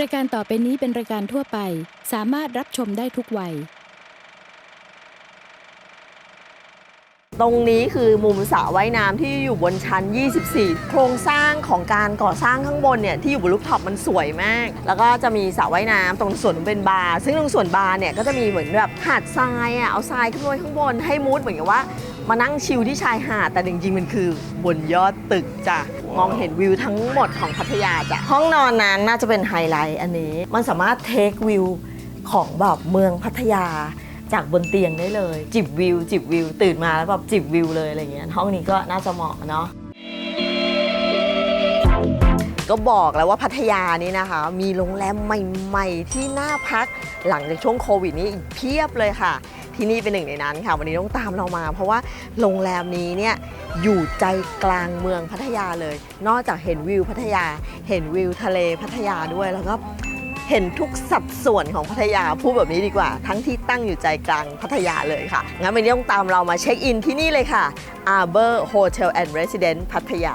รายการต่อไปนี้เป็นรายการทั่วไป สามารถรับชมได้ทุกวัย ตรงนี้คือมุมสระว่ายน้ำที่อยู่บนชั้น 24 โครงสร้างของการก่อสร้างข้างบนเนี่ยที่อยู่บนลูกท็อปมันสวยมาก แล้วก็จะมีสระว่ายน้ำตรงส่วนเป็นบาร์ซึ่งตรงส่วนบาร์เนี่ยก็จะมีเหมือนแบบหาดทรายอะเอาทรายขึ้นไว้ข้างบนให้มูดเหมือนกับว่า มานั่งชิลที่ชายหาดแต่จริงๆมันคือบนยอดตึกจ้ะมองเห็นวิวทั้งหมดของพัทยาจ้ะห้องนอนนั้นน่าจะเป็นไฮไลท์อันนี้ มันสามารถเทควิวของแบบเมืองพัทยาจากบนเตียงได้เลย จิบวิว จิบวิว ตื่นมาแล้วแบบจิบวิวเลยอะไรเงี้ยห้องนี้ก็น่าจะเหมาะเนาะ ก็บอกแล้วว่าพัทยานี่นะคะ มีโรงแรมใหม่ๆ ที่น่าพักหลังจากช่วงโควิดนี้อีกเพียบเลยค่ะ ที่นี่เป็นหนึ่งในนั้นค่ะ วันนี้ต้องตามเรามา เพราะว่าโรงแรมนี้เนี่ยอยู่ใจกลางเมืองพัทยาเลย นอกจากเห็นวิวพัทยา เห็นวิวทะเลพัทยาด้วยแล้วก็เห็นทุกสัดส่วนของพัทยาพูดแบบนี้ดีกว่า ทั้งที่ตั้งอยู่ใจกลางพัทยาเลยค่ะ งั้นวันนี้ต้องตามเรามาเช็คอินที่นี่เลยค่ะ Arbor Hotel and Residence พัทยา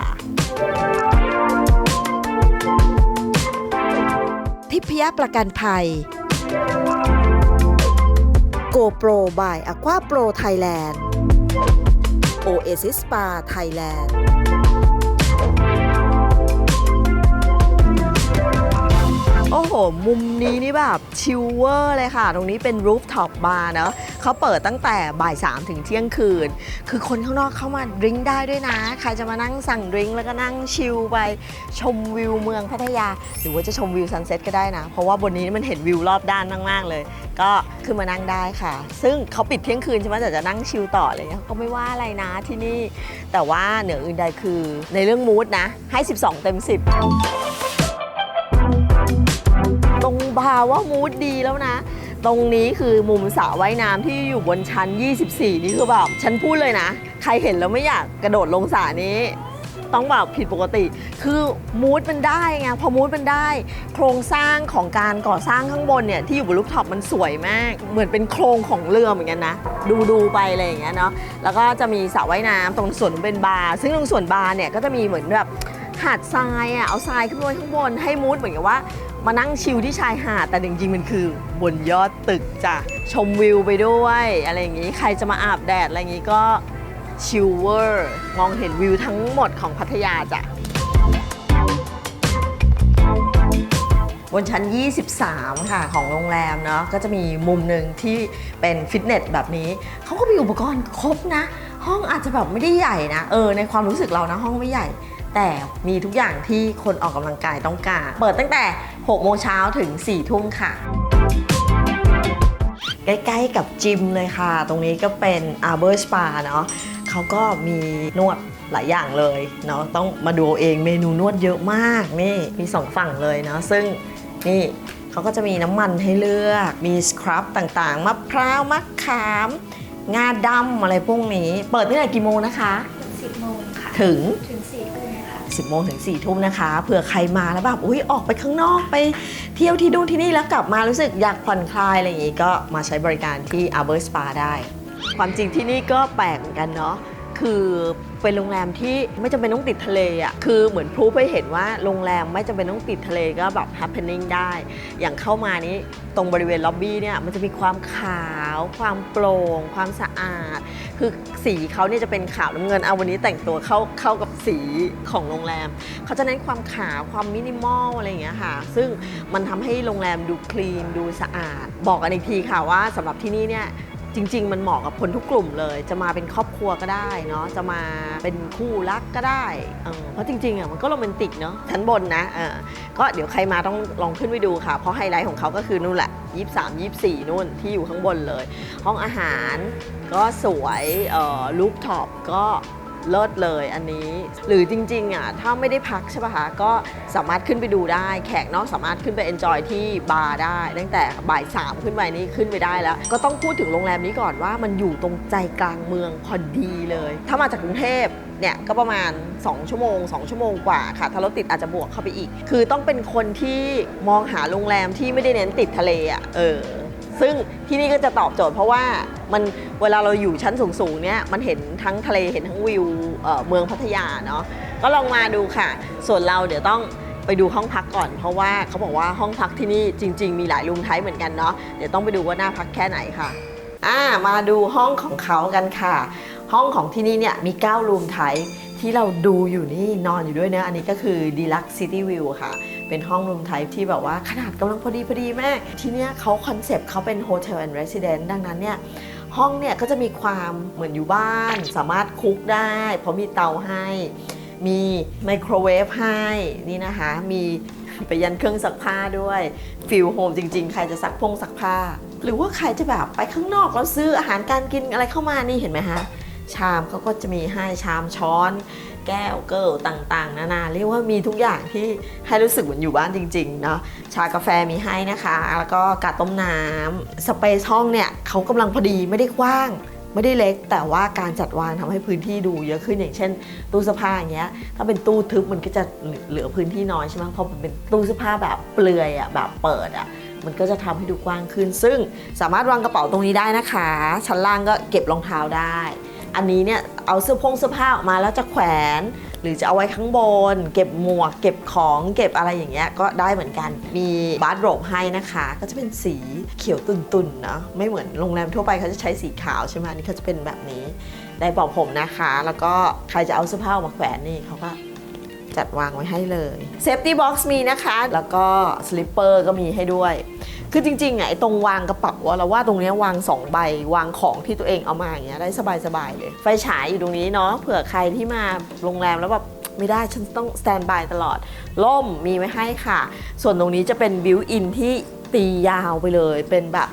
ทิพยประกันภัย GoPro by Aqua Pro Thailand Oasis Spa Thailand อ้โห มุมนี้นี่แบบชิลเวอร์เลยค่ะ ตรงนี้เป็นรูฟท็อปบาร์เนาะเขาเปิดตั้งแต่บ่าย3ถึงเที่ยงคืน คือคนข้างนอกเข้ามาดริงได้ด้วยนะ ใครจะมานั่งสั่งดริงแล้วก็นั่งชิลไปชมวิวเมืองพัทยา หรือว่าจะชมวิวซันเซ็ตก็ได้นะ เพราะว่าบนนี้มันเห็นวิวรอบด้านมากๆเลย ก็ขึ้นมานั่งได้ค่ะ ซึ่งเขาปิดเที่ยงคืนใช่ไหมแต่จะนั่งชิลต่ออะไรเงี้ยก็ไม่ว่าอะไรนะที่นี่ แต่ว่าเหนืออื่นใดคือในเรื่องมูดนะให้ 12 เต็ม 10 ตรงบาว่ามูดดีแล้วนะ ตรงนี้คือมุมสระว่ายน้ำที่อยู่บนชั้น 24 นี่คือแบบฉันพูดเลยนะ ใครเห็นแล้วไม่อยากกระโดดลงสระนี้ ต้องแบบผิดปกติ คือมูดมันได้ไงพอมูดมันได้ โครงสร้างของการก่อสร้างข้างบนเนี่ยที่อยู่บนลูกท็อปมันสวยมาก เหมือนเป็นโครงของเรือเหมือนกันนะ ดูดูไปอะไรอย่างเงี้ยเนาะแล้วก็จะมีสระว่ายน้ำตรงส่วนเป็นบาร์ซึ่งตรงส่วนบาร์เนี่ยก็จะมีเหมือนแบบหาดทรายอะเอาทรายขึ้นไว้ข้างบนให้มูดเหมือนกับว่า มานั่งชิลที่ชายหาด แต่จริงๆมันคือบนยอดตึกจ้ะชมวิวไปด้วยอะไรอย่างนี้ใครจะมาอาบแดดอะไรอย่างนี้ก็ชิลเวอร์มองเห็นวิวทั้งหมดของพัทยาจ้ะบนชั้น 23 ค่ะของโรงแรมเนาะก็จะมีมุมหนึ่งที่เป็นฟิตเนสแบบนี้ เขาก็มีอุปกรณ์ครบนะ ห้องอาจจะแบบไม่ได้ใหญ่นะ เออ ในความรู้สึกเรานะห้องไม่ใหญ่ แต่มีทุกอย่างที่คนออกกำลังกายต้องการ เปิดตั้งแต่ 6 โมงเช้าถึง 4 ทุ่มค่ะ ใกล้ๆกับจิมเลยค่ะ ตรงนี้ก็เป็น Arbor Spa เนาะเขาก็มีนวดหลายอย่างเลยเนาะต้องมาดูเอาเองเมนูนวดเยอะมากนี่มีสองฝั่งเลยเนาะซึ่งนี่เขาก็จะมีน้ำมันให้เลือกมีสครับต่างๆมะพร้าวมะขาม งาดำอะไรพวกนี้ เปิดตั้งแต่กี่โมงนะคะ 10โมงค่ะ ถึงถึง4ทุ่มค่ะ 10โมงถึง4ทุ่มนะคะเผื่อใครมาแล้วแบบอุ้ยออกไปข้างนอกไปเที่ยวที่นู่นที่นี่แล้วกลับมารู้สึกอยากผ่อนคลายอะไรอย่างงี้ก็มาใช้บริการที่ Arbor Spa ได้ ความจริงที่นี่ก็แปลกเหมือนกันเนาะ คือเป็นโรงแรมที่ไม่จำเป็นต้องติดทะเลอะ่ะคือเหมือนพรูฟให้เห็นว่าโรงแรมไม่จำเป็นต้องติดทะเลก็แบบ happening ได้ อย่างเข้ามานี้ตรงบริเวณล็อบบี้เนี่ยมันจะมีความขาว ความโปร่ง ความสะอาด คือสีเขาเนี่ยจะเป็นขาวน้ำเงินเอาวันนี้แต่งตัวเข้าเข้ากับสีของโรงแรมเขาจะเน้นความขาวความมินิมอลอะไรอย่างเงี้ยค่ะ ซึ่งมันทำให้โรงแรมดูคลีนดูสะอาด บอกกันอีกทีค่ะว่าสำหรับที่นี่เนี่ย จริง ๆ มันเหมาะกับคนทุกกลุ่มเลย จะมาเป็นครอบครัวก็ได้เนาะจะมาเป็นคู่รักก็ได้เออเพราะจริงๆอะมันก็โรแมนติกเนาะชั้นบนนะเออก็เดี๋ยวใครมาต้องลองขึ้นไปดูค่ะ เพราะไฮไลท์ของเขาก็คือนู่นแหละ 23 24 นู่นที่อยู่ข้างบนเลย ห้องอาหารก็สวยเอ่อลูฟท็อปก็ เลิศเลยอันนี้ หรือจริงๆอะถ้าไม่ได้พักใช่ป่ะคะก็สามารถขึ้นไปดูได้ แขกเนอกสามารถขึ้นไปเอนจอยที่บาร์ได้ ตั้งแต่บ่ายสามขึ้นไปนี่ขึ้นไปได้แล้ว ก็ต้องพูดถึงโรงแรมนี้ก่อนว่ามันอยู่ตรงใจกลางเมืองพอดีเลย ถ้ามาจากกรุงเทพเนี่ยก็ประมาณ 2 ชั่วโมง 2 ชั่วโมงกว่าค่ะ ถ้ารถติดอาจจะบวกเข้าไปอีก คือต้องเป็นคนที่มองหาโรงแรมที่ไม่ได้เน้นติดทะเลอะเออ ซึ่งที่นี่ก็จะตอบโจทย์เพราะว่ามันเวลาเราอยู่ชั้นสูงๆเนี่ยมันเห็นทั้งทะเลเห็นทั้งวิวเเมืองพัทยาเนาะก็ลองมาดูค่ะ ส่วนเราเดี๋ยวต้องไปดูห้องพักก่อน เพราะว่าเขาบอกว่าห้องพักที่นี่จริง ๆ มีหลายรูมไทป์เหมือนกันเนาะเดี๋ยวต้องไปดูว่าน่าพักแค่ไหนค่ะอ่ามาดูห้องของเขากันค่ะ ห้องของที่นี่เนี่ยมี9รูมไทป์ที่เราดูอยู่นี่นอนอยู่ด้วยเนะอันนี้ก็คือ Deluxe City View ค่ะ เป็นห้องรูมไทป์ที่แบบว่าขนาดกำลังพอดีพอดีแม่ที่เนี้ยเขาคอนเซปต์เขาเป็น Hotel and Residence ดังนั้นเนี่ยห้องเนี่ยก็จะมีความเหมือนอยู่บ้าน สามารถคุกได้ เพราะมีเตาให้ มีไมโครเวฟให้นี่นะคะ มีไปยันเครื่องซักผ้าด้วยฟิลโฮมจริง ๆ ใครจะซักพงซักผ้า หรือว่าใครจะแบบไปข้างนอกแล้วซื้ออาหารการกินอะไรเข้ามานี่เห็นไหมฮะชามเขาก็จะมีให้ชามช้อน แก้วเกิลต่างๆ นานาเรียกว่ามีทุกอย่างที่ให้รู้สึกเหมือนอยู่บ้านจริงๆเนาะชากาแฟมีให้นะคะ แล้วก็กาต้มน้ำสเปซห้องเนี่ยเขากำลังพอดีไม่ได้กว้างไม่ได้เล็กแต่ว่าการจัดวางทำให้พื้นที่ดูเยอะขึ้นอย่างเช่น ตู้เสื้อผ้าอย่างเงี้ยถ้าเป็นตู้ทึบมันก็จะเหลือพื้นที่น้อยใช่ไหมเพอมันเป็นตู้เสื้อผ้าแบบเปลือยอะแบบเปิดอะมันก็จะทำให้ดูกว้างขึ้น ซึ่งสามารถวางกระเป๋าตรงนี้ได้นะคะ ชั้นล่างก็เก็บรองเท้าได้ อันนี้เนี่ยเอาเสื้อพงเสื้อผ้าออกมาแล้วจะแขวน หรือจะเอาไว้ข้างบน เก็บหมวก เก็บของเก็บอะไรอย่างเงี้ยก็ได้เหมือนกัน มีบาร์โรบให้นะคะ ก็จะเป็นสีเขียวตุ่นๆเนาะไม่เหมือนโรงแรมทั่วไปเขาจะใช้สีขาวใช่ไหมอันนี้เขาจะเป็นแบบนี้ได้เป่าผมนะคะ แล้วก็ใครจะเอาเสื้อผ้ามาแขวนนี่เขาก็จัดวางไว้ให้เลยเซฟตี้บ็อกซ์มีนะคะ แล้วก็สลิปเปอร์ก็มีให้ด้วย คือจริงๆอะไอ้ตรงวางกระเป๋าอะเราว่าตรงเนี้ยวาง2ใบวางของที่ตัวเองเอามาอย่างเงี้ยได้สบายๆเลย ไฟฉายอยู่ตรงนี้เนาะเผื่อใครที่มาโรงแรมแล้วแบบไม่ได้ฉันต้องสแตนบายตลอดล่มมีไว้ให้ค่ะ ส่วนตรงนี้จะเป็นบิวอินที่ตียาวไปเลยเป็นแบบ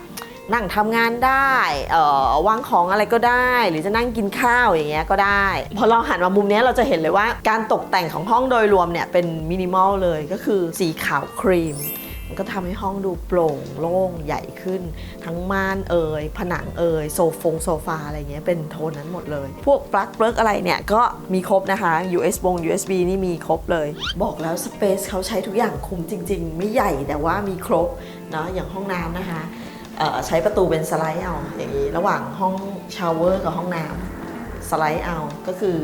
นั่งทำงานได้เอ่อวางของอะไรก็ได้ หรือจะนั่งกินข้าวอย่างเงี้ยก็ได้ พอเราหันมามุมนี้เราจะเห็นเลยว่าการตกแต่งของห้องโดยรวมเนี่ยเป็นมินิมอลเลยก็คือสีขาวครีม ก็ทำให้ห้องดูโปร่งโล่งใหญ่ขึ้น ทั้งม่านเอ่ยผนังเอ่ยโซฟงโซฟาอะไรเงี้ยเป็นโทนนั้นหมดเลย พวกปลั๊กเปลิกอะไรเนี่ยก็มีครบนะคะ US บง USB นี่มีครบเลย บอกแล้วสเปซเขาใช้ทุกอย่างคุ้มจริง ๆ ไม่ใหญ่แต่ว่ามีครบเนาะอย่างห้องน้ำนะคะใช้ประตูเป็นสไลด์เอาอย่างนี้ ระหว่างห้องชาวเวอร์กับห้องน้ำสไลด์เอาก็คือ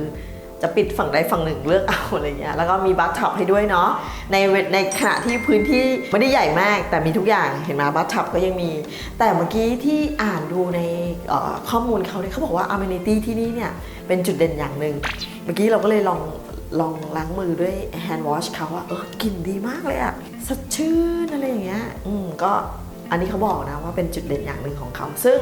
จะปิดฝั่งใดฝั่งหนึ่งเลือกเอาอะไรเงี้ยแล้วก็มีบัตท็อปให้ด้วยเนาะในในขณะที่พื้นที่ไม่ได้ใหญ่มาก แต่มีทุกอย่างเห็นไหมบัตท็อปก็ยังมี แต่เมื่อกี้ที่อ่านดูในข้อมูลเขาเนี่ยเขาบอกว่า amenity ที่นี่เนี่ยเป็นจุดเด่นอย่างหนึ่งเมื่อกี้เราก็เลยลองลองล้างมือด้วย hand wash เขาอะเออกลิ่นดีมากเลยอะสดชื่นอะไรอย่างเงี้ยอืมก็อันนี้เขาบอกนะว่าเป็นจุดเด่นอย่างหนึ่งของเขา ซึ่ง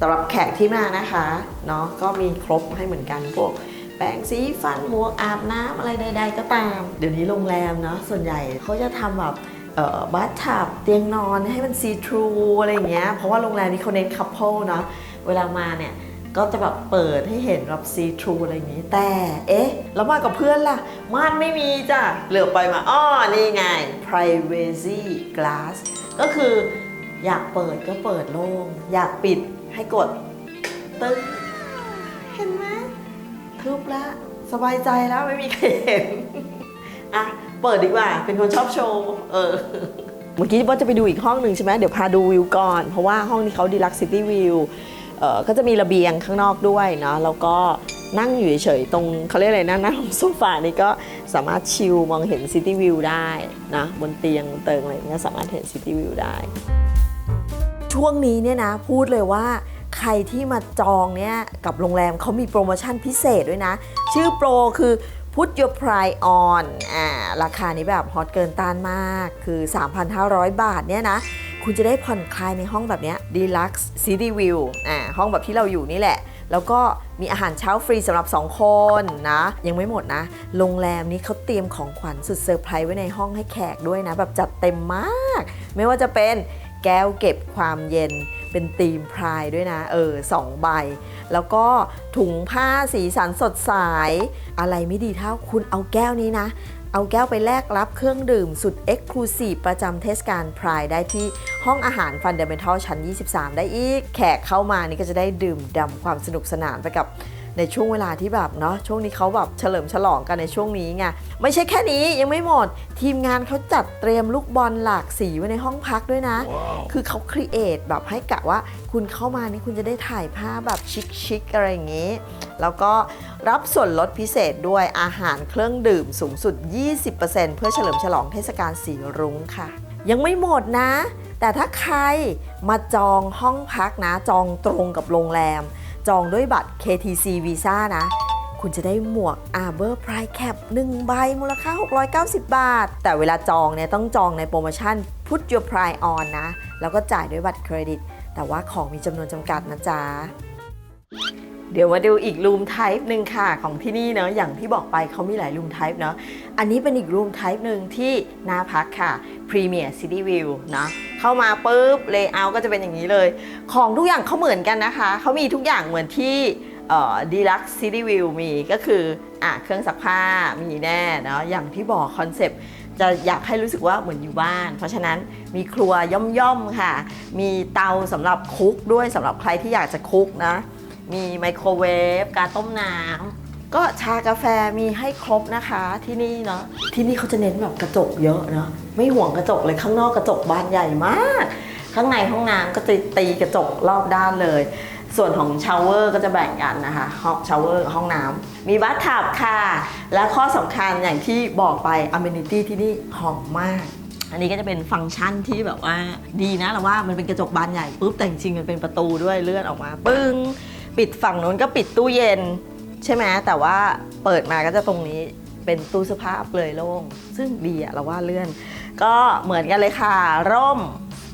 สำหรับแขกที่มานะคะเนาะก็มีครบให้เหมือนกันพวก แปรงสีฟันหมวกอาบน้ำอะไรใด ๆ ก็ตาม เดี๋ยวนี้โรงแรมเนาะส่วนใหญ่เขาจะทำแบบบัตทับเตียงนอนให้มันซีทรูอะไรอย่างเงี้ยเพราะว่าโรงแรมนี้เขาเน้นคัพเปิลเนาะเวลามาเนี่ยก็จะแบบเปิดให้เห็นแบบซีทรูอะไรอย่างนี้ แต่ เอ๊ะ แล้วมากับเพื่อนล่ะ ม่านไม่มีจ้ะเหลือไปมาอ้อนี่ไง privacy glass ก็คืออยากเปิดก็เปิดโล่ง อยากปิดให้กด ตึ้งเห็นไหม ทึบแล้ว สบายใจแล้วไม่มีใครเห็น อะ เปิดดีกว่า เป็นคนชอบโชว์ เออ เมื่อกี้ว่าจะไปดูอีกห้องหนึ่งใช่ไหมเดี๋ยวพาดูวิวก่อน เพราะว่าห้องนี้เขาดีลักซิตี้วิวเอ่อก็จะมีระเบียงข้างนอกด้วยเนาะแล้วก็นั่งอยู่เฉยๆตรงเขาเรียกอะไรนะนั่งโซฟานี่ก็สามารถชิลมองเห็นซิตี้วิวได้นะบนเตียงบนเติงอะไรเงี้ยสามารถเห็นซิตี้วิวได้ ช่วงนี้เนี่ยนะพูดเลยว่า ใครที่มาจองเนี่ยกับโรงแรมเขามีโปรโมชั่นพิเศษด้วยนะ ชื่อโปรคือ put your pride on อ่าราคานี้แบบฮอตเกินต้านมากคือ 3,500 บาทเนี่ยนะ คุณจะได้ผ่อนคลายในห้องแบบเนี้ย deluxe city view อ่าห้องแบบที่เราอยู่นี่แหละ แล้วก็มีอาหารเช้าฟรีสำหรับ 2 คนนะ ยังไม่หมดนะ โรงแรมนี้เขาเตรียมของขวัญสุดเซอร์ไพรส์ไว้ในห้องให้แขกด้วยนะ แบบจัดเต็มมาก ไม่ว่าจะเป็นแก้วเก็บความเย็น เป็นธีมพรายด้วยนะ เออสองใบ แล้วก็ถุงผ้าสีสันสดใส อะไรไม่ดีเท่าคุณเอาแก้วนี้นะ เอาแก้วไปแลกรับเครื่องดื่มสุด Exclusive ประจำเทศกาลพรายได้ที่ห้องอาหาร Fundamental ชั้น 23 ได้อีก แขกเข้ามานี่ก็จะได้ดื่มด่ำความสนุกสนานไปกับ ในช่วงเวลาที่แบบเนาะช่วงนี้เขาแบบเฉลิมฉลองกันในช่วงนี้ไงไม่ใช่แค่นี้ยังไม่หมด ทีมงานเขาจัดเตรียมลูกบอลหลากสีไว้ในห้องพักด้วยนะคือเขาครีเอทแบบให้กะว่าคุณเข้ามานี่คุณจะได้ถ่ายภาพแบบชิคๆอะไรอย่างนี้ แล้วก็รับส่วนลดพิเศษด้วยอาหารเครื่องดื่มสูงสุด 20%เพื่อเฉลิมฉลองเทศกาลสีรุ้งค่ะ ยังไม่หมดนะ แต่ถ้าใครมาจองห้องพักนะจองตรงกับโรงแรม จองด้วยบัตร KTC Visa นะ คุณจะได้หมวก Arbor Pride Cap 1ใบมูลค่า 690 บาท แต่เวลาจองเนี่ยต้องจองในโปรโมชั่น Put Your Pride On นะ แล้วก็จ่ายด้วยบัตรเครดิต แต่ว่าของมีจำนวนจำกัดนะจ๊ะ เดี๋ยวมาดูอีกรูมไทป์หนึ่งค่ะของที่นี่เนาะอย่างที่บอกไปเขามีหลายรูมไทป์เนาะอันนี้เป็นอีกรูมไทป์หนึ่งที่น่าพักค่ะ Premier City View เนาะเข้ามาปุ๊บเลเยอร์ก็จะเป็นอย่างนี้เลย ของทุกอย่างเขาเหมือนกันนะคะเขามีทุกอย่างเหมือนที่ดีลักซ์ซิตี้วิวมีก็คืออะเครื่องซักผ้ามีแน่เนาะอย่างที่บอกคอนเซปต์จะอยากให้รู้สึกว่าเหมือนอยู่บ้าน เพราะฉะนั้นมีครัวย่อมๆค่ะ มีเตาสำหรับคุกด้วยสำหรับใครที่อยากจะคุกนะ มีไมโครเวฟการต้มน้ำก็ชากาแฟมีให้ครบนะคะที่นี่เนาะที่นี่เขาจะเน้นแบบกระจกเยอะเนาะไม่ห่วงกระจกเลยข้างนอกกระจกบานใหญ่มาก ข้างในห้องน้ำก็จะตีกระจกรอบด้านเลย ส่วนของชาวเวอร์ก็จะแบ่งกันนะคะห้องชาวเวอร์ห้องน้ำมีบัตทับค่ะ และข้อสำคัญอย่างที่บอกไปอเมนิตี้ที่นี่หอมมากอันนี้ก็จะเป็นฟังก์ชันที่แบบว่าดีนะเราว่ามันเป็นกระจกบานใหญ่ปุ๊บแต่จริงๆมันเป็นประตูด้วยเลื่อนออกมา ปึ้ง ปิดฝั่งนู้นก็ปิดตู้เย็น ใช่ไหมแต่ว่าเปิดมาก็จะตรงนี้เป็นตู้เสื้อผ้าเปลยโล่ง ซึ่งดีอะเราว่าเลื่อน ก็เหมือนกันเลยค่ะ ร่ม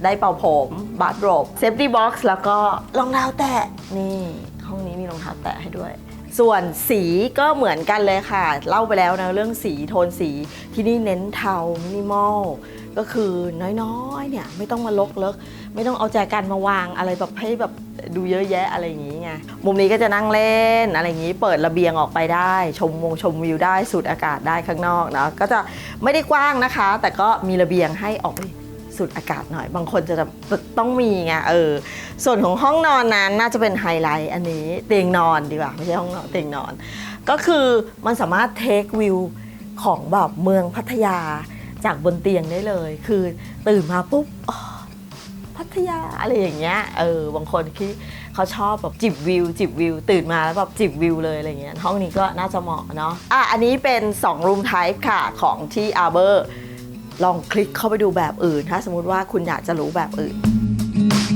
ได้เป่าผมบาร์โรบเซฟตี้บ็อกซ์แล้วก็รองเท้าแตะนี่ห้องนี้มีรองเท้าแตะให้ด้วย ส่วนสีก็เหมือนกันเลยค่ะ เล่าไปแล้วนะเรื่องสีโทนสีที่นี่เน้นเทามินิมอล ก็คือน้อยๆเนี่ยไม่ต้องมาลกเลิก ไม่ต้องเอาแจกันมาวางอะไรแบบให้แบบดูเยอะแยะอะไรอย่างนี้ไงมุมนี้ก็จะนั่งเล่นอะไรอย่างนี้เปิดระเบียงออกไปได้ ชมวงชมวิวได้สูดอากาศได้ข้างนอกนะก็จะไม่ได้กว้างนะคะ แต่ก็มีระเบียงให้ออกไปสูดอากาศหน่อย บางคนจะต้องมีไงเออส่วนของห้องนอนนั้นน่าจะเป็นไฮไลท์อันนี้เตียงนอนดีกว่าไม่ใช่ห้องนอนเตียงนอน ก็คือมันสามารถเทควิวของแบบเมืองพัทยา จากบนเตียงได้เลย คือตื่นมาปุ๊บพัทยาอะไรอย่างเงี้ยเออบางคนที่เขาชอบแบบจิบวิว จิบวิว ตื่นมาแล้วแบบจิบวิวเลยอะไรเงี้ยห้องนี้ก็น่าจะเหมาะเนาะอะอันนี้เป็น2รูมไทป์ค่ะของที่อาเบอร์ลองคลิกเข้าไปดูแบบอื่น ถ้าสมมติว่าคุณอยากจะรู้แบบอื่น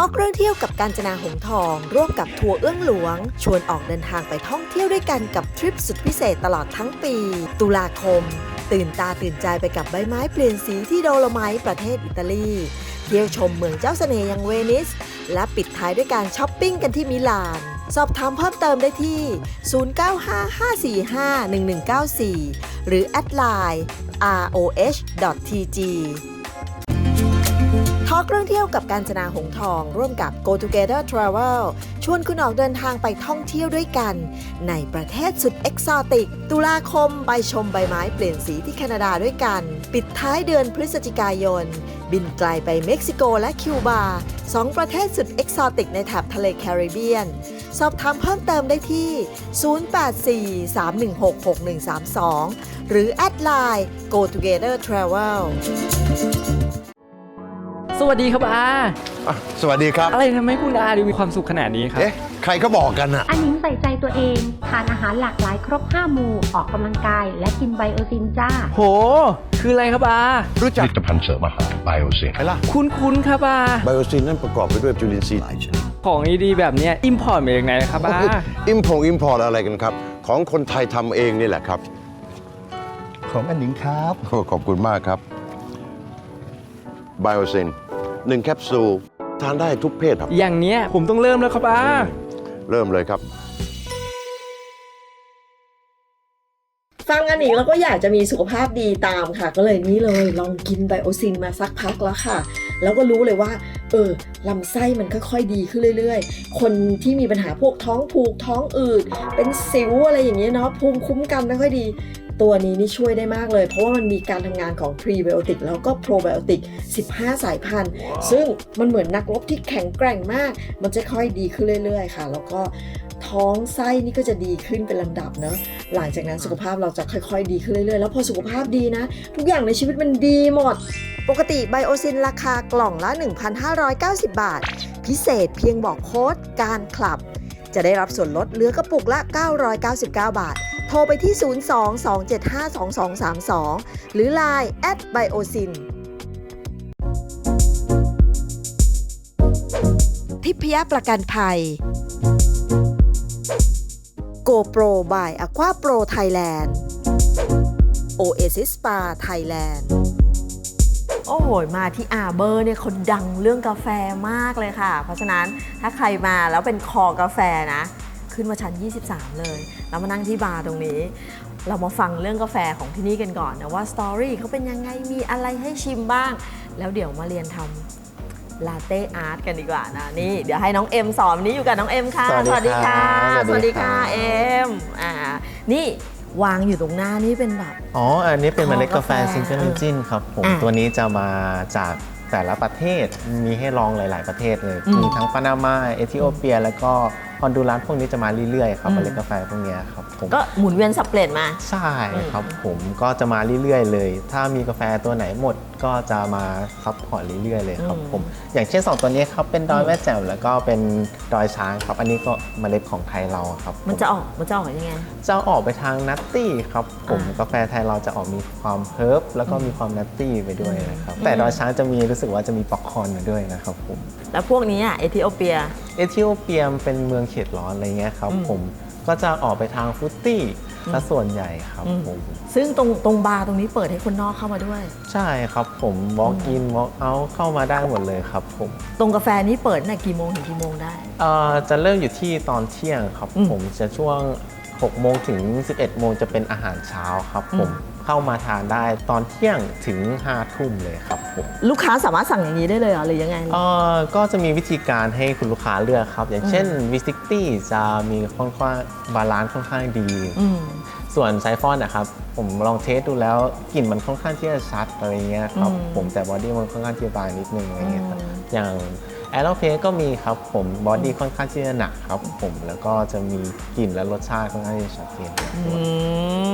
ทอกเรื่องเที่ยวกับการจนาหงทอง ร่วมกับทัวร์เอื้องหลวง ชวนออกเดินทางไปท่องเที่ยวด้วยกันกับทริปสุดพิเศษตลอดทั้งปี ตุลาคม ตื่นตาตื่นใจไปกับใบไม้เปลี่ยนสีที่โดโลไมต์ประเทศอิตาลีเที่ยวชมเมืองเจ้าเสน่ห์อย่างเวนิส และปิดท้ายด้วยการช้อปปิ้งกันที่มิลาน สอบถามเพิ่มเติมได้ที่ 0955451194 หรือแอดไลน์ roh.tg ทอล์กเรื่องเที่ยวกับการจนาหงทอง ร่วมกับ Go Together Travel ชวนคุณออกเดินทางไปท่องเที่ยวด้วยกัน ในประเทศสุดเอกซอติก ตุลาคมไปชมใบไม้เปลี่ยนสีที่แคนาดาด้วยกัน ปิดท้ายเดือนพฤศจิกายน บินไกลไปเม็กซิโกและคิวบาสองประเทศสุดเอกซอติกในแถบทะเลแคริบเบียน สอบถามเพิ่มเติมได้ที่ 0843166132 หรือแอดไลน์ Go Together Travel สวัสดีครับอาอะสวัสดีครับ อะไรทำให้คุณอาดูมีความสุขขนาดนี้ครับ เอ๊ะ ใครก็บอกกันอะอันนิ้งใส่ใจตัวเอง ทานอาหารหลากหลายครบ5หมู่ ออกกำลังกาย และกินไบโอซินจ้า โห คืออะไรครับอารู้ผจักลิตภัณฑ์เสริมอาหารไบโอเซน ไหมล่ะคุ้นๆครับอาไบโอซินนั้นประกอบไปด้วยจุลินทรีย์หลายชนิดของดีๆแบบเนี้ยอิมพอร์ตมาจากไหนครับอาอิมพงอิมพอร์ตอะไรกันครับ ของคนไทยทำเองนี่แหละครับ ของอันหนิงครับโอ้ขอบคุณมากครับ ไบโอเซนหนึ่งแคปซูลทานได้ทุกเพศครับ อย่างเนี้ยผมต้องเริ่มแล้วครับอาเริ่มเลยครับ ฟังอันนี้แล้วก็อยากจะมีสุขภาพดีตามค่ะ ก็เลยนี่เลยลองกินไบโอซินมาสักพักแล้วค่ะ แล้วก็รู้เลยว่า เออลำไส้มันค่อยๆดีขึ้นเรื่อยๆ คนที่มีปัญหาพวกท้องผูกท้องอืดเป็นสิวอะไรอย่างเงี้ยเนาะภูมิคุ้มกันไม่ค่อยดี ตัวนี้นี่ช่วยได้มากเลย เพราะว่ามันมีการทำงานของพรีไบโอติกแล้วก็โปรไบโอติก 15 สายพันธุ์ ซึ่งมันเหมือนนักรบที่แข็งแกร่งมาก มันจะค่อยดีขึ้นเรื่อย ๆ ค่ะ แล้วก็ท้องไส้นี่ก็จะดีขึ้นเป็นลำดับเนอะหลังจากนั้นสุขภาพเราจะค่อยๆ ดีขึ้นเรื่อยๆ แล้วพอสุขภาพดีนะ ทุกอย่างในชีวิตมันดีหมด ปกติไบโอซินราคากล่องละ 1,590 บาท พิเศษเพียงบอกโค้ดการคลับ จะได้รับส่วนลดเหลือกระปุกละ 999 บาท โทรไปที่ 02-275-2232 หรือ Line at biosin ทิพยประกันภัย GoPro by Aqua Pro Thailand Oasis Spa Thailand โอ้โห มาที่อาเบอร์เนี่ยเขาดังเรื่องกาแฟมากเลยค่ะ เพราะฉะนั้นถ้าใครมาแล้วเป็นคอกาแฟนะ ขึ้นมาชั้น 23 เลย แล้วมานั่งที่บาร์ตรงนี้ เรามาฟังเรื่องกาแฟของที่นี่กันก่อนนะว่าสตอรี่เขาเป็นยังไง มีอะไรให้ชิมบ้าง แล้วเดี๋ยวมาเรียนทำลาเต้อาร์ตกันดีกว่านะ นี่ เดี๋ยวให้น้องเอ็มสอนวันนี้อยู่กับน้องเอ็มค่ะ สวัสดีครับสวัสดีค่ะสวัสดีครับเอ็ม อ่า นี่ วางอยู่ตรงหน้านี่เป็นแบบ อ๋อ อันนี้เป็นเมล็ดกาแฟคอกาแฟซิงเกิลเออจินครับผม อะตัวนี้จะมาจากแต่ละประเทศ มีให้ลองหลาย ๆ ประเทศเลย อืม มีทั้งปานามา เอธิโอเปีย แล้วก็ฮอนดูรัสพวกนี้จะมาเรื่อยๆครับอืมเมล็ดกาแฟพวกเนี้ยครับผมก็หมุนเวียนสับเปลี่ยนมา ใช่ครับผมก็จะมาเรื่อยๆเลย ถ้ามีกาแฟตัวไหนหมดก็จะมาซัพพอร์ตเรื่อยๆเลยครับอืมผมอย่างเช่นสองตัวนี้ครับเป็นดอยแม่แจ่มแล้วก็เป็นดอยช้างครับ อันนี้ก็เมล็ดของไทยเราครับผมันจะออกมันจะออกยังไงจะออกไปทางนัตตี้ครับผมอ่ากาแฟไทยเราจะออกมีความเฮิร์บแล้วก็มีความนัตตี้ไปด้วยนะครับอืมแต่ดอยช้างจะมีรู้สึกว่าจะมีป๊อปคอร์นมาด้วยนะครับผมแล้วพวกนี้อะเอธิโอเปีย เอธิโอเปียมเป็นเมืองเขตร้อนอะไรเงี้ยครับอืมผมก็จะออกไปทางฟรุตตี้อืมซะส่วนใหญ่ครับอืมผมซึ่งตรงตรงบาร์ตรงนี้เปิดให้คนนอกเข้ามาด้วย ใช่ครับผม walk in walk out เข้ามาได้หมดเลยครับผมตรงกาแฟนี้เปิดตั้งแต่กี่โมงถึงกี่โมงได้เอ่อจะเริ่มอยู่ที่ตอนเที่ยงครับอืมผมจะช่วง6โมงถึง 11 โมงจะเป็นอาหารเช้าครับผมอืมเข้ามาทานได้ตอนเที่ยงถึง5 ทุ่มเลยครับผมลูกค้าสามารถสั่งอย่างนี้ได้เลยเหรอหรือยังไง เอ่อก็จะมีวิธีการให้คุณลูกค้าเลือกครับ อย่างเช่น V60 จะมีค่อนข้างบาลานซ์ค่อนข้างดี อืม ส่วนไซฟอนนะครับผมลองเทสดูแล้วกลิ่นมันค่อนข้างที่จะชัดอะไรเงี้ยครับอืมผมแต่บอดี้มันค่อนข้างที่จะบางนิดนึงอะไรเงี้ยครับอืม อย่างแอโรเพก็มีครับผมบอดี้ค่อนข้างที่จะหนักครับผมแล้วก็จะมีกลิ่นและรสชาติค่อนข้างที่จะชัดเจนครับอื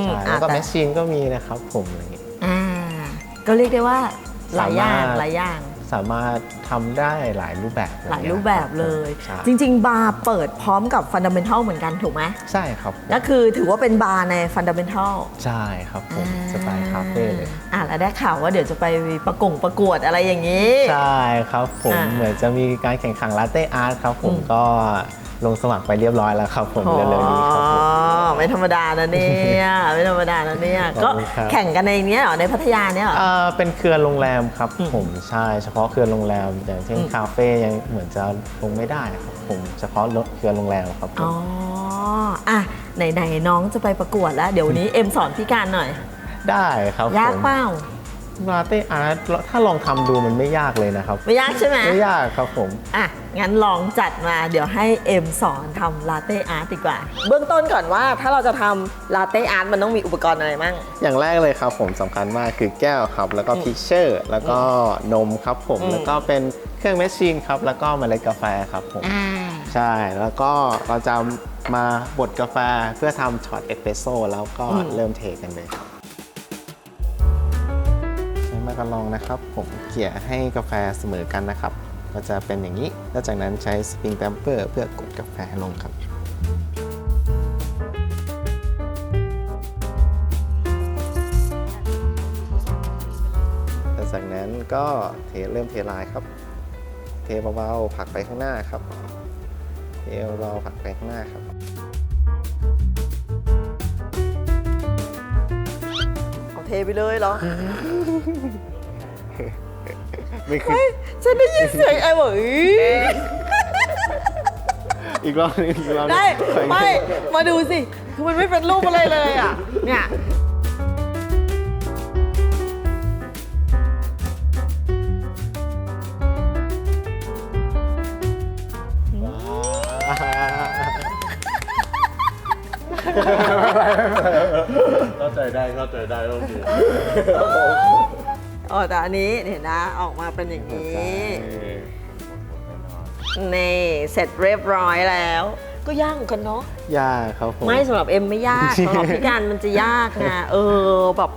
มใช่อะแล้วก็แต่แมชชีนก็มีนะครับผมอะไรเงี้ยอ่า ก็เรียกได้ว่าหลายอย่างสามารถหลายอย่างสามารถทำได้หลายรูปแบบหลายรูปแบบเลยใช่จริง ๆ บาร์เปิดพร้อมกับฟันดัมเบลทัลเหมือนกันถูกไหมใช่ครับผมก็คือถือว่าเป็นบาร์ในฟันดัมเบลทัลใช่ครับผมสไตล์คาเฟ่เลยอะแล้วได้ข่าวว่าเดี๋ยวจะไปประกงประกวดอะไรอย่างนี้ ใช่ครับผมอ่าเหมือนจะมีการแข่งขันลาเต้อาร์ตครับผมอืมก็ ลงสมัครไปเรียบร้อยแล้วครับผมเร็วๆนี้ครับผมอ๋อไม่ธรรมดานะเนี่ยไม่ธรรมดานะเนี่ยขอบก็คุณครับ แข่งกันในเนี้ยเหรอในพัทยาเนี่ยเหรอเอ่อเป็นเครือโรงแรมครับอืมผมใช่เฉพาะเครือโรงแรมอย่างเช่นอืมคาเฟ่ยังเหมือนจะลงไม่ได้ครับผมเฉพาะรถเครือโรงแรมครับผม อ๋ออะไหนๆน้องจะไปประกวดแล้ว เดี๋ยววันนี้เอ็มสอนพี่การหน่อย ได้ครับยากผมเปล่า ลาเต้อาร์ตถ้าลองทำดูมันไม่ยากเลยนะครับ ไม่ยากใช่ไหมไม่ยากครับผม อะ งั้นลองจัดมาเดี๋ยวให้เอ็มสอนทำลาเต้อาร์ตดีกว่า เบื้องต้นก่อนว่าถ้าเราจะทำลาเต้อาร์ตมันต้องมีอุปกรณ์อะไรมั่ง อย่างแรกเลยครับผมสำคัญมากคือแก้วครับ แล้วก็อืมพิชเชอร์ แล้วก็นมครับผม อืม แล้วก็เป็นเครื่องแมชชีนครับ แล้วก็เมล็ดกาแฟครับผม อ่า ใช่ แล้วก็เราจะมาบดกาแฟเพื่อทำช็อตเอสเปรสโซ่แล้วก็อืม เริ่มเทกันเลยครับใช้ มากระลองนะครับ ผมเกี่ยให้กาแฟเสมอกันนะครับ ก็จะเป็นอย่างนี้ แล้วจากนั้นใช้สปริงแตมเปอร์เพื่อกดกาแฟลงครับแล้วจากนั้นก็เทเริ่มเทลายครับ เทเบาๆผักไปข้างหน้าครับเทเบาๆผักไปข้างหน้าครับ ไปเลยเหรอ ไม่คือฉันได้ยินเสียงไอ้บอกอี๋อีกรอบหนึงอีกรอบหนึงได้ขออีกไม่ มาดูสิ คือมันไม่เป็นรูปอะไรเลยอะ เนี่ย ได้เข้าใจได้โอเคอ๋อแต่อันนี้เห็นนะออกมาเป็นอย่างนี้นี่เสร็จเรียบร้อยแล้ว ก็ยากเหมือนกันเนาะยากครับผมไม่สำหรับเอ็มไม่ยากสำหรับพี่การมันจะยากนะเออแบบ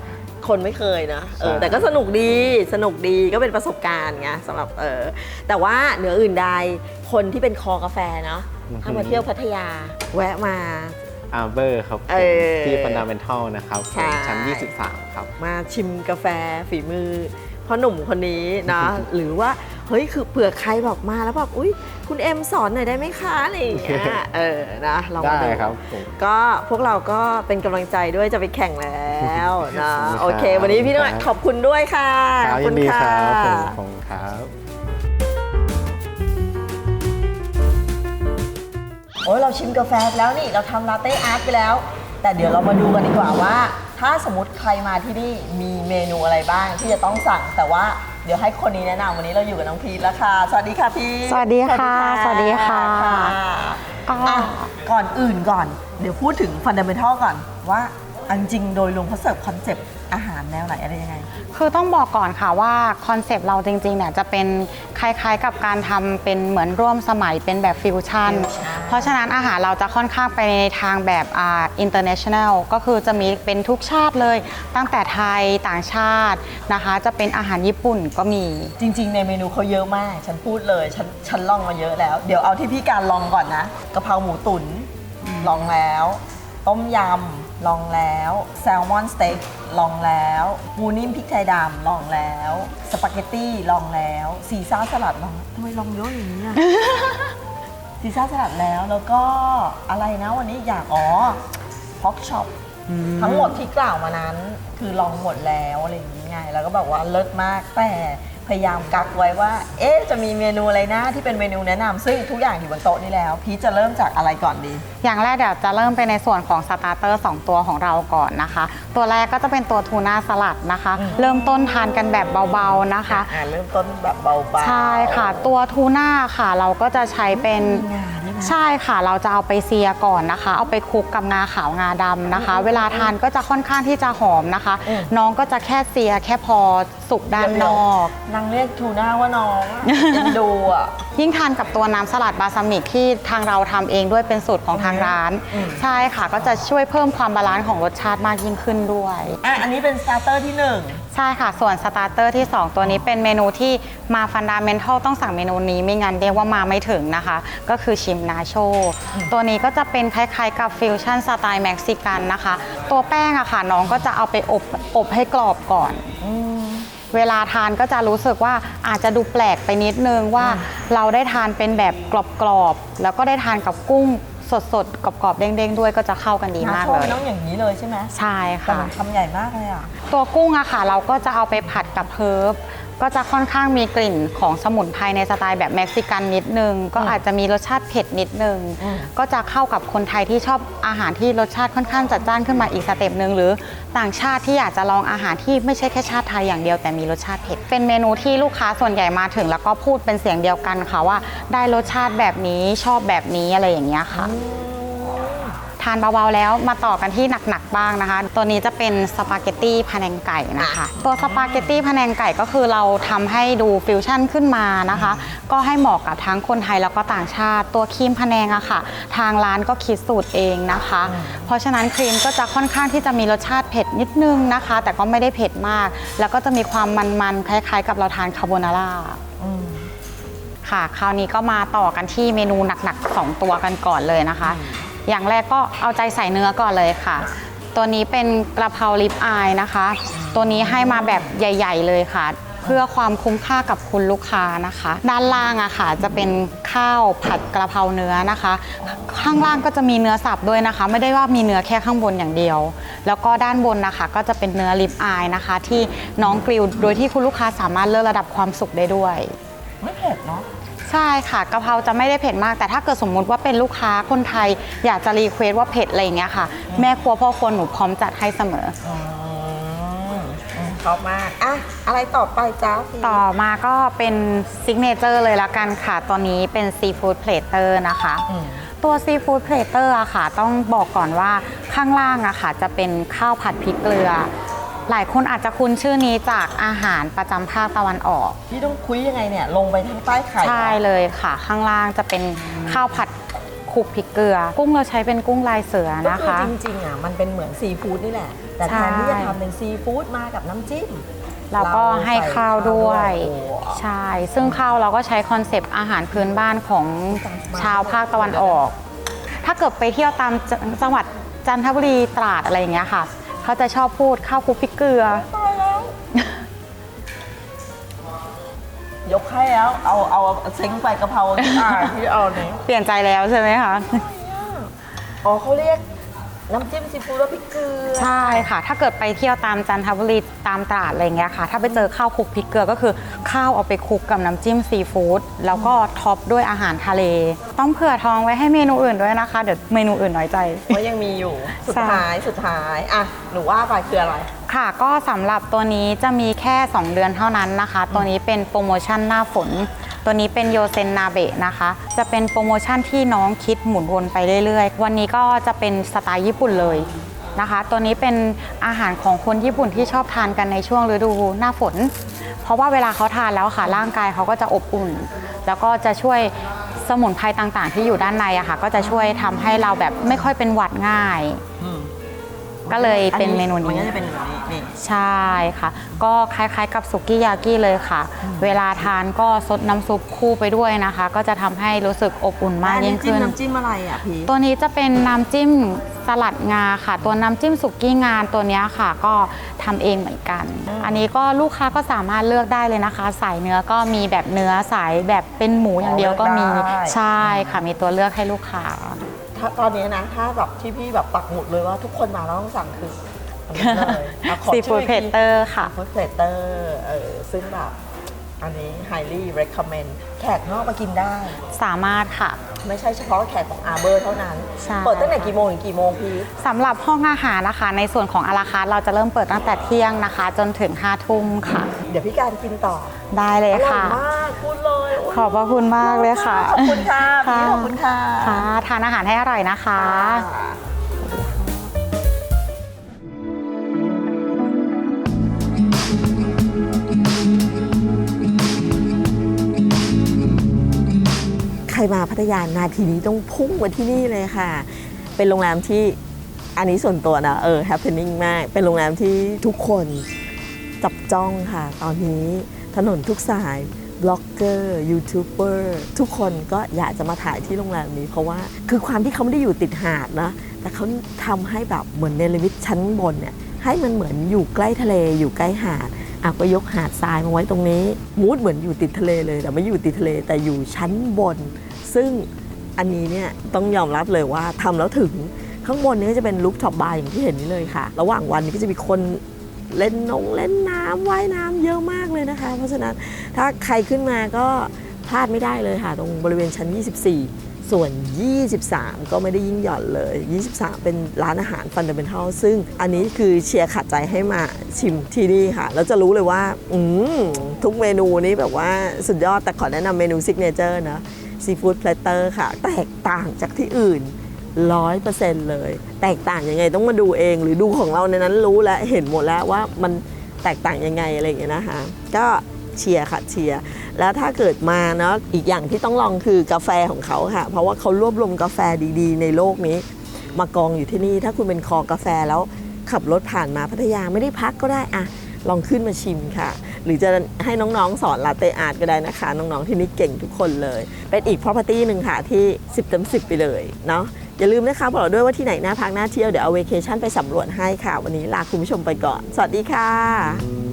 คนไม่เคยนะเออใช่แต่ก็สนุกดีสนุกดีก็เป็นประสบการณ์ไงสำหรับเออแต่ว่าเหนืออื่นใดคนที่เป็นคอกาแฟเนาะถ้ามาเที่ยวพัทยาแวะมา อาร์เบอร์ครับผมเออที่ฟันดาเมนทัลนะครับใช่ ชั้น 23 ครับ มาชิมกาแฟฝีมือพ่อหนุ่มคนนี้นะ หรือว่าเฮ้ยคือเผื่อใครบอกมาแล้วแบบอุ้ยคุณเอ็มสอนหน่อยได้ไหมคะอะไรอย่างเงี้ยเออนะลองมาได้ดู ครับผม ก็พวกเราก็เป็นกำลังใจด้วยจะไปแข่งแล้วนะ ขอบคุณครับ โอเค วันนี้พี่น้อยขอบคุณด้วยค่ะ ครับขอยินดีครับผมค่ะขอบคุณครับ โอ้ยเราชิมกาแฟแล้วนี่เราทำลาเต้อาร์ตไปแล้ว แต่เดี๋ยวเรามาดูกันดีกว่าว่า ถ้าสมมติใครมาที่นี่มีเมนูอะไรบ้างที่จะต้องสั่ง แต่ว่าเดี๋ยวให้คนนี้แนะนำวันนี้เราอยู่กับน้องพีทแล้วค่ะ สวัสดีค่ะพีทสวัสดีค่ะสวัสดีค่ะก็อะ ก่อนอื่นก่อน เดี๋ยวพูดถึงฟันเดเมทัลก่อนว่าอันจริงโดยรวมเขาเสิร์ฟคอนเซปต์อาหารแนวไหนอะไรยังไง คือต้องบอกก่อนค่ะว่าคอนเซปต์เราจริงๆเนี่ยจะเป็นคล้ายๆกับการทำเป็นเหมือนร่วมสมัยเป็นแบบฟิวชั่น Fusion เพราะฉะนั้นอาหารเราจะค่อนข้างไปในทางแบบอ่า international ก็คือจะมีเป็นทุกชาติเลย ตั้งแต่ไทยต่างชาตินะคะ จะเป็นอาหารญี่ปุ่นก็มี จริง ๆ ในเมนูเขาเยอะมาก ฉันพูดเลย ฉันฉันลองมาเยอะแล้ว เดี๋ยวเอาที่พี่การลองก่อนนะกะเพราหมูตุ๋นลองแล้ว ต้มยำ ลองแล้วแซลมอนสเต็กลองแล้วปูนิ่มพริกไทยดำลองแล้วสปาเกตตี้ลองแล้วซีซ่าสลัดลองทำไมลองเยอะอย่างนี้อะ ซีซ่าสลัดแล้วแล้วก็อะไรนะวันนี้อยากอ๋อพอกช็อปทั้งหมดที่กล่าวมานั้น คือลองหมดแล้วอะไรอย่างนี้ไงแล้วก็แบบว่าเลิศมากแต่ พยายามกักไว้ว่า เอ๊ะ จะมีเมนูอะไรนะที่เป็นเมนูแนะนำซึ่งทุกอย่างอยู่บนโต๊ะนี่แล้ว พีชจะเริ่มจากอะไรก่อนดี อย่างแรกเดี๋ยวจะเริ่มไปในส่วนของสตาร์เตอร์2ตัวของเราก่อนนะคะ ตัวแรกก็จะเป็นตัวทูน่าสลัดนะคะ อืม เริ่มต้นทานกันแบบเบาๆนะคะ อ่าเริ่มต้นแบบเบาๆใช่ค่ะ ตัวทูน่าค่ะ เราก็จะใช้เป็น งาด้วยนะ ใช่ค่ะ เราจะเอาไปเซียก่อนนะคะ เอาไปคลุกกับงาขาวงาดำนะคะ เวลาทานก็จะค่อนข้างที่จะหอมนะคะ อืมน้องก็จะแค่เซียแค่พอสุกด้านนอก นางเรียกทูน่าว่าน้องอะเอ็นดูอะ ยิ่งทานกับตัวน้ำสลัดบาซามิกที่ทางเราทำเองด้วยเป็นสูตรของทางร้าน อืม ใช่ค่ะก็จะช่วยเพิ่มความบาลานซ์ของรสชาติมากยิ่งขึ้นด้วย อะอันนี้เป็นสตาร์เตอร์ที่หนึ่ง ใช่ค่ะ ส่วนสตาร์เตอร์ที่ 2 ตัวนี้เป็นเมนูที่มาฟันดาเมนทัลต้องสั่งเมนูนี้ไม่งั้นเรียกว่ามาไม่ถึงนะคะ ก็คือชิมนาโช ตัวนี้ก็จะเป็นคล้ายๆกับฟิวชั่นสไตล์เม็กซิกันนะคะ ตัวแป้งอะค่ะน้องก็จะเอาไปอบอบให้กรอบก่อน เวลาทานก็จะรู้สึกว่าอาจจะดูแปลกไปนิดนึงว่าเราได้ทานเป็นแบบกรอบๆแล้วก็ได้ทานกับกุ้งสดๆกรอบๆเด้งๆ ด้วยก็จะเข้ากันดีมากโชเลว์ยน้องอย่างนี้เลยใช่ไหมใช่แต่ค่ะมันคำใหญ่มากเลยอะตัวกุ้งอะค่ะ เราก็จะเอาไปผัดกับเฮิร์บ ก็จะค่อนข้างมีกลิ่นของสมุนไพรในสไตล์แบบเม็กซิกันนิดนึง ก็อาจจะมีรสชาติเผ็ดนิดนึงอืมก็จะเข้ากับคนไทยที่ชอบอาหารที่รสชาติค่อนข้างจัดจ้านขึ้นมาอีกสเต็ปหนึ่งหรือต่างชาติที่อยากจะลองอาหารที่ไม่ใช่แค่ชาติไทยอย่างเดียวแต่มีรสชาติเผ็ด เป็นเมนูที่ลูกค้าส่วนใหญ่มาถึง แล้วก็พูดเป็นเสียงเดียวกันค่ะว่า ได้รสชาติแบบนี้ชอบแบบนี้อะไรอย่างเงี้ยค่ะ ทานเบาๆแล้วมาต่อกันที่หนักๆบ้างนะคะ ตัวนี้จะเป็นสปาเกตตี้พะแนงไก่นะคะ ตัวสปาเกตตี้พะแนงไก่ก็คือเราทำให้ดูฟิวชั่นขึ้นมานะคะ ก็ให้เหมาะกับทั้งคนไทยแล้วก็ต่างชาติ ตัวครีมพะแนงอะค่ะ ทางร้านก็คิดสูตรเองนะคะ เพราะฉะนั้นครีมก็จะค่อนข้างที่จะมีรสชาติเผ็ดนิดนึงนะคะ แต่ก็ไม่ได้เผ็ดมาก แล้วก็จะมีความมันๆคล้ายๆ กับเราทานคาโบนาร่าค่ะ คราวนี้ก็มาต่อกันที่เมนูหนักๆ2ตัวกันก่อนเลยนะคะ อย่างแรกก็เอาใจใส่เนื้อก่อนเลยค่ะ ตัวนี้เป็นกระเพราลิปอายนะคะ ตัวนี้ให้มาแบบใหญ่ ๆ เลยค่ะ เพื่อความคุ้มค่ากับคุณลูกค้านะคะ ด้านล่างอะค่ะ จะเป็นข้าวผัดกระเพราเนื้อนะคะ ข้างล่างก็จะมีเนื้อสับด้วยนะคะ ไม่ได้ว่ามีเนื้อแค่ข้างบนอย่างเดียว แล้วก็ด้านบนนะคะ ก็จะเป็นเนื้อลิปอายนะคะ ที่น้องกริลโดยที่คุณลูกค้าสามารถเลือกระดับความสุกได้ด้วย ไม่เผ็ดเนาะ ใช่ค่ะกะเพราจะไม่ได้เผ็ดมาก แต่ถ้าเกิดสมมุติว่าเป็นลูกค้าคนไทย อยากจะรีเควสว่าเผ็ดอะไรอย่างเงี้ยค่ะ แม่ครัวพ่อครัวหนูพร้อมจัดให้เสมออืมอืมชอบมากอะอะไรต่อไปจ้าพี่ต่อมาก็เป็นซิกเนเจอร์เลยละกันค่ะตอนนี้เป็นซีฟู้ดเพลเตอร์นะคะ อืม ตัวซีฟู้ดเพลเตอร์อะค่ะ ต้องบอกก่อนว่าข้างล่างอะค่ะ จะเป็นข้าวผัดพริกเกลือ หลายคนอาจจะคุ้นชื่อนี้จากอาหารประจำภาคตะวันออก พี่ต้องคุยยังไงเนี่ยลงไปทางใต้ไข่ใช่เลยค่ะ ข้างล่างจะเป็นข้าวผัดคลุกพริกเกลือ กุ้งเราใช้เป็นกุ้งลายเสือก็นะคือคะ จริงๆอะมันเป็นเหมือนซีฟู้ดนี่แหละ แต่ใช่แทนที่จะทำเป็นซีฟู้ดมากับน้ำจิ้มเราก็ให้ข้าวด้วย โอ้ใช่ ซึ่งข้าวเราก็ใช้คอนเซปต์อาหารพื้นบ้านของชาวภาคตะวันออก ถ้าเกิดไปเที่ยวตามจจังหวัดจันทบุรีตราดอะไรอย่างเงี้ยค่ะ เขาจะชอบพูดข้าวคลุกพริกเกลือ ตายแล้ว ยกให้แล้ว เอาเอาเซ็งไปกะเพราที่อ่าที่เอาเนี่ยเปลี่ยนใจแล้วใช่ไหมคะ อ๋อเขาเรียก น้ำจิ้มซีฟู้ดว่าพริกเกลือ ใช่ค่ะ ถ้าเกิดไปเที่ยวตามจันทบุรีตามตราดอะไรเงี้ยค่ะ ถ้าไปเจอข้าวคลุกพริกเกลือก็คือ ข้าวเอาไปคลุกกับน้ำจิ้มซีฟู้ดแล้วก็ท็อปด้วยอาหารทะเล ต้องเผื่อท้องไว้ให้เมนูอื่นด้วยนะคะ เดี๋ยวเมนูอื่นน้อยใจ เพราะยังมีอยู่ สุดใช่ท้ายสุดท้ายอะหนูว่าไปคืออะไร ค่ะก็สำหรับตัวนี้จะมีแค่ 2 เดือนเท่านั้นนะคะ ตัวนี้เป็นโปรโมชั่นหน้าฝน ตัวนี้เป็นโยเซนนาเบะนะคะ จะเป็นโปรโมชั่นที่น้องคิดหมุนวนไปเรื่อยๆ วันนี้ก็จะเป็นสไตล์ญี่ปุ่นเลยนะคะ ตัวนี้เป็นอาหารของคนญี่ปุ่นที่ชอบทานกันในช่วงฤดูหน้าฝน เพราะว่าเวลาเขาทานแล้วค่ะร่างกายเขาก็จะอบอุ่น แล้วก็จะช่วยสมุนไพรต่างๆ ที่อยู่ด้านในอะค่ะก็จะช่วยทำให้เราแบบไม่ค่อยเป็นหวัดง่าย ก็เลยเป็นเมนูมันนี้ ก็จะเป็นแบบนี้นี่ใช่ค่ะ ก็คล้ายๆกับสุกี้ยากิเลยค่ะ เวลาทานก็ซดน้ำซุปคู่ไปด้วยนะคะ ก็จะทำให้รู้สึกอบอุ่นมากอันยิ่นี้งจิ้มขึ้น น้ำจิ้มอะไรอะพี่ ตัวนี้จะเป็นน้ำจิ้มสลัดงาค่ะ ตัวน้ำจิ้มสุกี้งานตัวเนี้ยค่ะ ก็ทำเองเหมือนกันอันนี้ก็ลูกค้าก็สามารถเลือกได้เลยนะคะ สายเนื้อก็มีแบบเนื้อสายแบบเป็นหมูอย่างเดียวก็มีเลือกได้ใช่ค่ะ มีตัวเลือกให้ลูกค้า ถ้าตอนนี้นะ ถ้าแบบที่พี่แบบปักหมุดเลยว่าทุกคนมาแล้วต้องสั่งคืออันนี้เลยะขอซีชื่ฟู้อดอีกเพที เตอร์ค่ะ ฟู้ดเพลเตอร์เออซึ่งแบบ อันนี้ highly recommend แขกนอกมากินได้ สามารถค่ะ ไม่ใช่เฉพาะแขกของอาร์เบอร์เท่านั้น ใช่ เปิดตั้งแต่กี่โมงถึงกี่โมงพี่ สำหรับห้องอาหารนะคะ ในส่วนของอาราคาร์ทเราจะเริ่มเปิดตั้งแต่เที่ยงนะคะ จนถึง5ทุ่มค่ะ เดี๋ยวพี่การกินต่อได้เลยอร่อยค่ะ มากพูดเลยโยขอบพระคุณมากเลยค่ะขอบคุณค่ะพี่ค่ะขอบคุณค่ะค่ะทานอาหารให้อร่อยนะคะ ใครมาพัทยานาทีนี้ต้องพุ่งมาที่นี่เลยค่ะ เป็นโรงแรมที่อันนี้ส่วนตัวนะเออ happening มาก เป็นโรงแรมที่ทุกคนจับจ้องค่ะ ตอนนี้ถนนทุกสายบล็อกเกอร์ยูทูบเบอร์ทุกคนก็อยากจะมาถ่ายที่โรงแรมนี้เพราะว่าคือความที่เขาไม่ได้อยู่ติดหาดนะแต่เขาทำให้แบบเหมือนเนลิมิตชั้นบนเนี่ยให้มันเหมือนอยู่ใกล้ทะเลอยู่ใกล้หาดอะก็ยกหาดทรายมาไว้ตรงนี้ มูดเหมือนอยู่ติดทะเลเลยแต่ไม่อยู่ติดทะเลแต่อยู่ชั้นบน ซึ่งอันนี้เนี่ยต้องยอมรับเลยว่าทำแล้วถึงข้างบนนี้จะเป็นลูกท็อปบาร์อย่างที่เห็นนี่เลยค่ะ ระหว่างวันนี้ก็จะมีคนเล่นนงเล่นน้ำว่ายน้ำเยอะมากเลยนะคะ เพราะฉะนั้นถ้าใครขึ้นมาก็พลาดไม่ได้เลยค่ะ ตรงบริเวณชั้น 24 ส่วน 23 ก็ไม่ได้ยิ่งหย่อนเลย 23 เป็นร้านอาหารฟันเดอร์เ e นทัลซึ่งอันนี้คือเชียร์ขัดใจให้มาชิมที่นี่ค่ะ แล้วจะรู้เลยว่า อืมทุกเมนูนี้แบบว่าสุดยอดแต่ขอแนะนำเมนูซิกเนเจอร์นะ ซีฟู้ดเพลเตอร์ค่ะ แตกต่างจากที่อื่นร้อยเปอร์เซ็นต์เลย แตกต่างยังไงต้องมาดูเอง หรือดูของเราในนั้นรู้แล้วเห็นหมดแล้วว่ามันแตกต่างยังไงอะไรอย่างเงี้ยนะคะก็เชียร์ค่ะเชียร์แล้วถ้าเกิดมาเนาะอีกอย่างที่ต้องลองคือกาแฟของเขาค่ะ เพราะว่าเขารวบรวมกาแฟดีๆ ในโลกนี้ มากองอยู่ที่นี่ ถ้าคุณเป็นคอกาแฟแล้วขับรถผ่านมาพัทยาไม่ได้พักก็ได้อะลองขึ้นมาชิมค่ะ หรือจะให้น้องๆ สอนลาเต้อาร์ตก็ได้นะคะ น้องๆที่นี่เก่งทุกคนเลย เป็นอีก property หนึ่งค่ะที่ 10เต็ม10 ไปเลยเนาะอย่าลืมนะคะบอกเราด้วยว่าที่ไหนน่าพักน่าเที่ยวเดี๋ยวเอาเวเคชั่นไปสำรวจให้ค่ะ วันนี้ลาคุณผู้ชมไปก่อน สวัสดีค่ะ